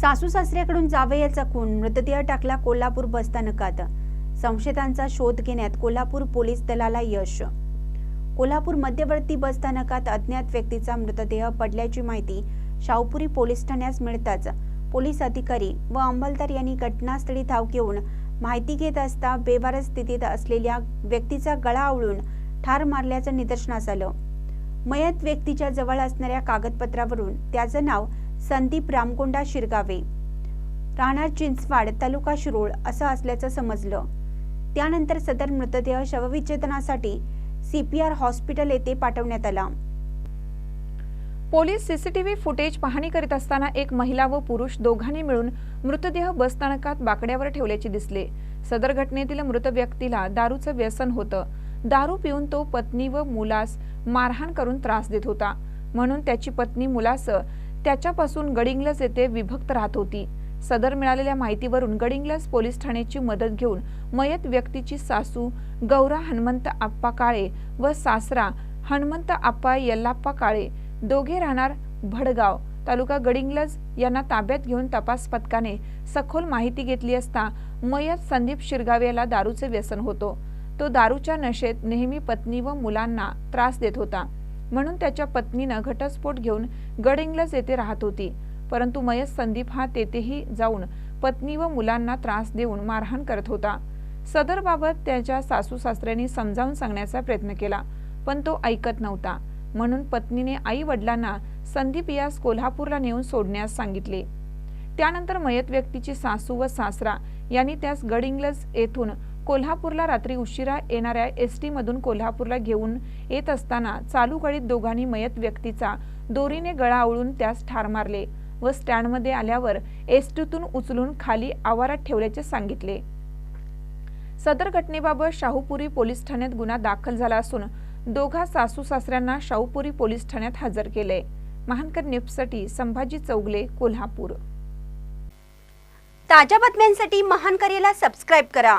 सासू सासऱ्याकडून जावयाचा खून मृतदेह टाकला कोल्हापूर बसस्थानकात संशयितांचा शोध घेण्यात कोल्हापूर पोलीस दलाला यश. कोल्हापूर मध्यवर्ती बसस्थानकात अज्ञात व्यक्तीचा मृतदेह पडल्याची माहिती शाहपुरी पोलीस ठाण्यास मिळताच पोलीस अधिकारी व अंमलदार यांनी घटनास्थळी धाव घेऊन माहिती घेत असता बेवारस स्थितीत असलेल्या व्यक्तीचा गळा आवळून ठार मारल्याचं निदर्शनास आलं. मयत व्यक्तीच्या जवळ असणाऱ्या कागदपत्रावरून त्याचं नाव संदीप रामकोंडा शिरगावे. राहणार चिंचवाड तालुका शिरोळ असं असल्याचं समजलं. त्यानंतर सदर मृतदेह शवविच्छेदनासाठी सीपीआर हॉस्पिटल येथे पाठवण्यात आला. पोलीस सीसीटीव्ही फुटेज पाहणी करीत असताना एक महिला व पुरुष दोघांनी मिळून मृतदेह बसस्थानकात बाकड्यावर ठेवल्याचे दिसले. सदर घटनेतील मृत व्यक्तीला दारूचं व्यसन होतं. दारू पिऊन तो पत्नी व मुलास मारहाण करून त्रास देत होता. म्हणून त्याची पत्नी मुलास त्याच्यापासून गडिंग्लज येथे विभक्त राहत होती. सदर मिळालेल्या माहितीवरून गडिंग्लज पोलीस ठाण्याची मदत घेऊन मयत व्यक्तीची सासू गौरा हनुमंत आप्पा काळे व सासरा हनुमंत आप्पा यल्लाप्पा काळे दोघे राहणार भडगाव तालुका गडिंग्लज यांना ताब्यात घेऊन तपास पथकाने सखोल माहिती घेतली असता मयत संदीप शिरगावे याला दारूचे व्यसन होतो. तो दारूच्या नशेत नेहमी पत्नी व मुलांना त्रास देत होता. म्हणून त्याच्या पत्नीनं घटस्फोट घेऊन गडिंग्लज येथे राहत होती. परंतु मयत संदीप हा तेथेही जाऊन पत्नी व मुलांना त्रास देऊन मारहाण करत होता. सदरबाबत त्याच्या सासू सासऱ्यांनी समजावून सांगण्याचा प्रयत्न केला पण तो ऐकत नव्हता. म्हणून पत्नीने आई वडिलांना संदीप यास कोल्हापूरला नेऊन सोडण्यास सांगितले. त्यानंतर मयत व्यक्तीची सासू व सासरा यांनी त्यास गडिंग्लज येथून कोल्हापूरला रात्री उशिरा येणाऱ्या एस टीमधून कोल्हापूरला घेऊन येत असताना चालू गाडीत दोघांनी मयत व्यक्तीचा दोरीने गळा आवळून त्यास ठार मारले व स्टँडमध्ये आल्यावर एस टीतून उचलून खाली आवारात ठेवल्याचे सांगितले. सदर घटनेबाबत शाहूपुरी पोलीस ठाण्यात गुन्हा दाखल झाला असून दोघा सासू सासऱ्यांना शाहूपुरी पोलीस ठाण्यात हजर केले. महानकर न्यूजसाठी संभाजी चौगले कोल्हापूर. ताज्या बातम्यांसाठी महान सबस्क्राईब करा.